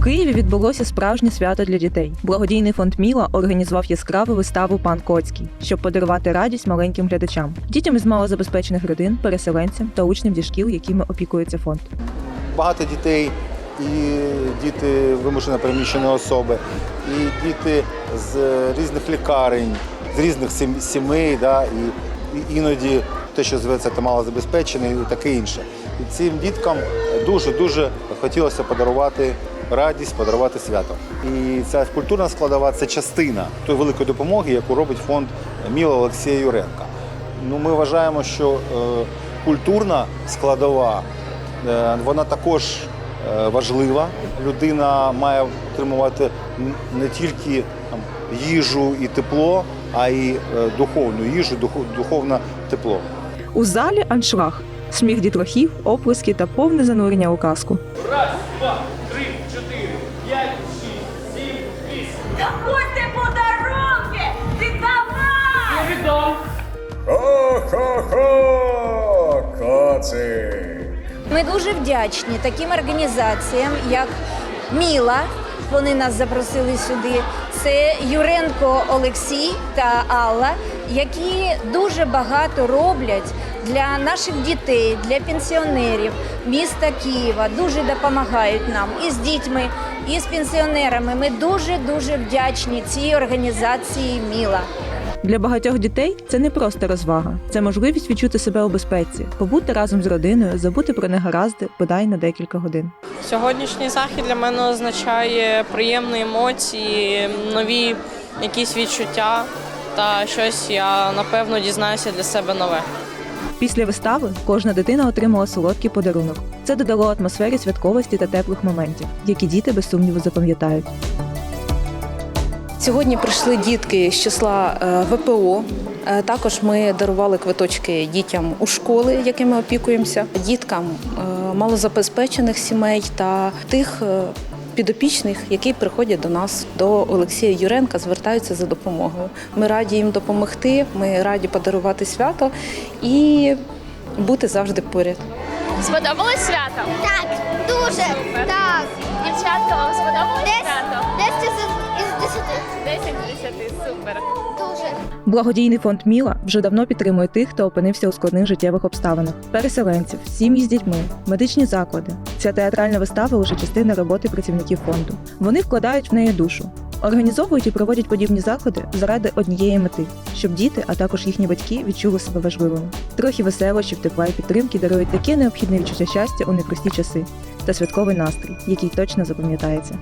виставі відбулося справжнє свято для дітей. Благодійний фонд Міла організував яскраву виставу Пан Коцький, щоб подарувати радість маленьким глядачам, дітям із малозабезпечених родин, переселенцям та учням зі якими опікується фонд. багато дітей, і діти вимушено переміщені особи, і діти з різних лікарень, з різних сімей, да, і, іноді те, що зветься та малозабезпечений, і таке інше. І цим діткам дуже-дуже хотілося подарувати радість, подарувати свято. І ця культурна складова це частина тої великої допомоги, яку робить фонд Міла Олексія Юренка. Ну, ми вважаємо, що е, культурна складова Е, Вона також е, важлива. Людина має отримувати не тільки там, їжу і тепло, а й е, духовну їжу, духовне тепло. У залі аншлаг, сміх дітлахів, оплески та повне занурення у казку. Раз, два, Ось подарунки! Ти давай! Відом. Хо-хо-хо! Коци! Ми дуже вдячні таким організаціям, як Міла. Вони нас запросили сюди. Це Юренко Олексій та Алла, які дуже багато роблять для наших дітей, для пенсіонерів міста Києва. Дуже допомагають нам і з дітьми, і з пенсіонерами. Ми дуже дуже вдячні цій організації Міла. Для багатьох дітей це не просто розвага, це можливість відчути себе у безпеці, побути разом з родиною, забути про негаразди, бодай на декілька годин. Сьогоднішній захід для мене означає приємні емоції, нові якісь відчуття та щось я напевно дізнаюся для себе нове. Після вистави кожна дитина отримала солодкий подарунок. Це додало атмосфері святковості та теплих моментів, які діти без сумніву запам'ятають. Сьогодні прийшли дітки з числа е, ВПО. Е, Також ми дарували квиточки дітям у школи, якими опікуємося, діткам е, малозабезпечених сімей та тих підопічних, які приходять до нас, до Олексія Юренка, звертаються за допомогою. Ми раді їм допомогти. Ми раді подарувати свято і бути завжди поряд. Сподобалось свято? Так, дуже. Так. Дівчатка, вам сподобалось Десь, свято? 10 10, супер. Дуже. Благодійний фонд Міла вже давно підтримує тих, хто опинився у складних життєвих обставинах: переселенців, сім'ї з дітьми, медичні заклади. Ця театральна вистава лише частина роботи працівників фонду. Вони вкладають в неї душу. Організовують і проводять подібні заходи заради однієї мети, щоб діти, а також їхні батьки відчули себе важливими. Трохи веселощів, тепла і підтримки дарують таке необхідне відчуття щастя у непрості часи та святковий настрій, який точно запам'ятається.